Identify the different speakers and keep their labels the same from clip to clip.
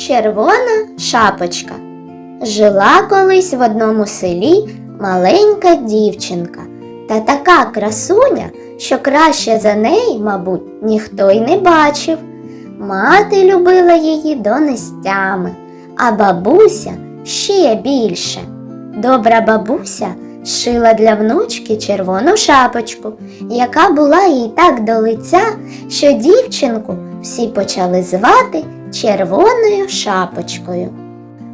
Speaker 1: Червона шапочка. Жила колись в одному селі маленька дівчинка, та така красуня, що краще за неї, мабуть, ніхто й не бачив. Мати любила її донестями, а бабуся ще більше. Добра бабуся шила для внучки червону шапочку, яка була їй так до лиця, що дівчинку всі почали звати червоною шапочкою.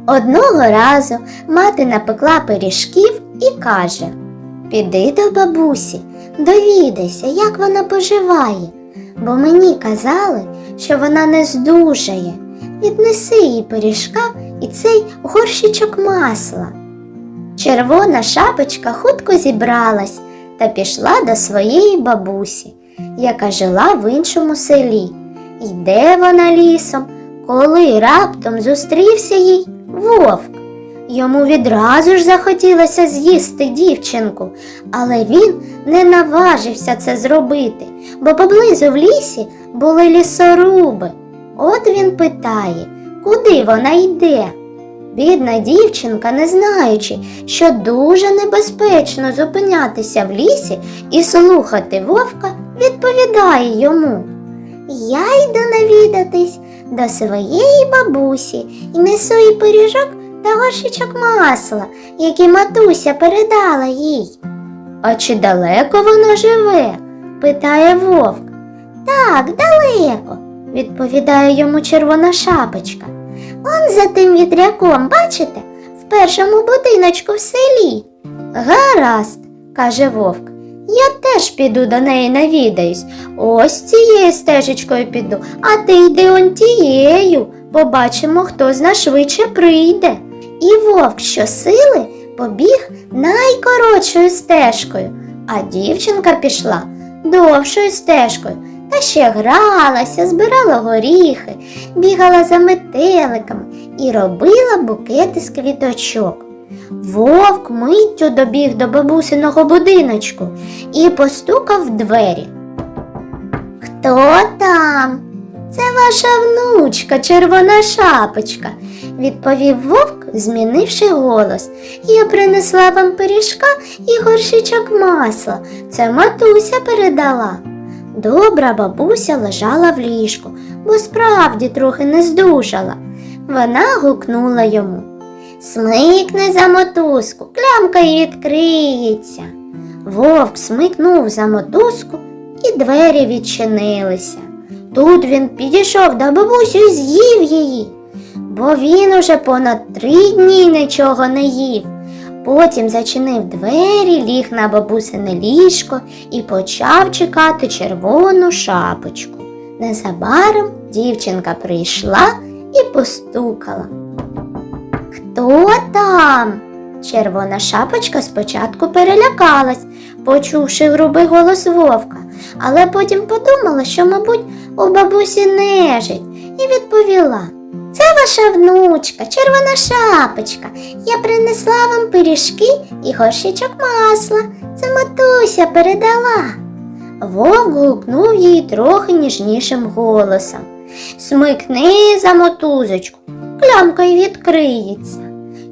Speaker 1: Одного разу мати напекла пиріжків і каже Піди до бабусі, довідайся, як вона поживає, бо мені казали, що вона не здужає. Віднеси їй пиріжка і цей горщичок масла. Червона шапочка хутко зібралась та пішла до своєї бабусі, яка жила в іншому селі. Йде вона лісом, коли раптом зустрівся їй вовк. Йому відразу ж захотілося з'їсти дівчинку, але він не наважився це зробити, бо поблизу в лісі були лісоруби. От він питає, куди вона йде. Бідна дівчинка, не знаючи, що дуже небезпечно зупинятися в лісі і слухати вовка, відповідає йому. Я йду навідатись до своєї бабусі і несу їй пиріжок та горщичок масла, які матуся передала їй. А чи далеко вона живе? питає вовк. Так, далеко, відповідає йому червона шапочка. Он за тим вітряком, бачите, в першому будиночку в селі. Гаразд, каже вовк. Я теж піду до неї навідаюсь. Ось цією стежечкою піду, а ти йди он тією. Побачимо, хто з нас швидше прийде. І вовк щосили побіг найкоротшою стежкою, а дівчинка пішла довшою стежкою та ще гралася, збирала горіхи, бігала за метеликами і робила букети з квіточок. Вовк миттю добіг до бабусиного будиночку і постукав в двері. Хто там? Це ваша внучка, червона шапочка, відповів вовк, змінивши голос. Я принесла вам пиріжка і горщичок масла. Це матуся передала. Добра бабуся лежала в ліжку, бо справді трохи не здужала. Вона гукнула йому. Смикни за мотузку, клямка й відкриється. Вовк смикнув за мотузку, і двері відчинилися. Тут він підійшов до бабусі і з'їв її, бо він уже понад три дні нічого не їв. Потім зачинив двері, ліг на бабусине ліжко і почав чекати червону шапочку. Незабаром дівчинка прийшла і постукала. Хто там? Червона шапочка спочатку перелякалась, почувши грубий голос вовка, але потім подумала, що, мабуть, у бабусі нежить, і відповіла. Це ваша внучка, червона шапочка. Я принесла вам пиріжки і горщичок масла. Це матуся передала. Вовк гукнув їй трохи ніжнішим голосом. Смикни за мотузочку, клямка й відкриється.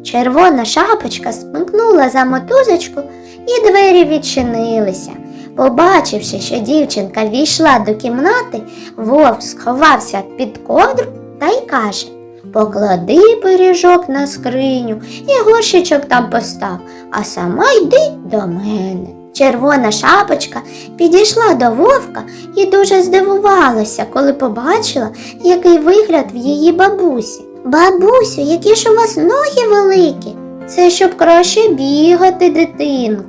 Speaker 1: Червона шапочка смикнула за мотузочку, і двері відчинилися. Побачивши, що дівчинка війшла до кімнати, вовк сховався під ковдру та й каже Поклади пиріжок на скриню і горщичок там постав, а сама йди до мене. Червона шапочка підійшла до вовка і дуже здивувалася, коли побачила, який вигляд в її бабусі. Бабусю, які ж у вас ноги великі? Це щоб краще бігати, дитинку.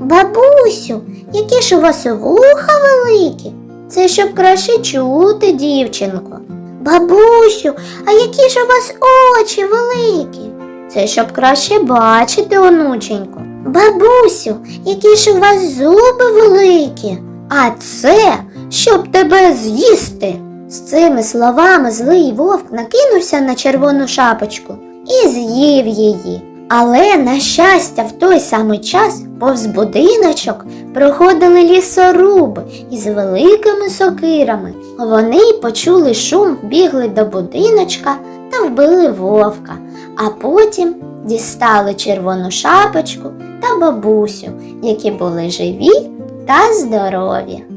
Speaker 1: Бабусю, які ж у вас вуха великі? Це щоб краще чути, дівчинко. Бабусю, а які ж у вас очі великі? Це щоб краще бачити, онученько. Бабусю, які ж у вас зуби великі? А це щоб тебе з'їсти. З цими словами злий вовк накинувся на червону шапочку і з'їв її. Але, на щастя, в той самий час повз будиночок проходили лісоруби із великими сокирами. Вони почули шум, бігли до будиночка та вбили вовка, а потім дістали червону шапочку та бабусю, які були живі та здорові.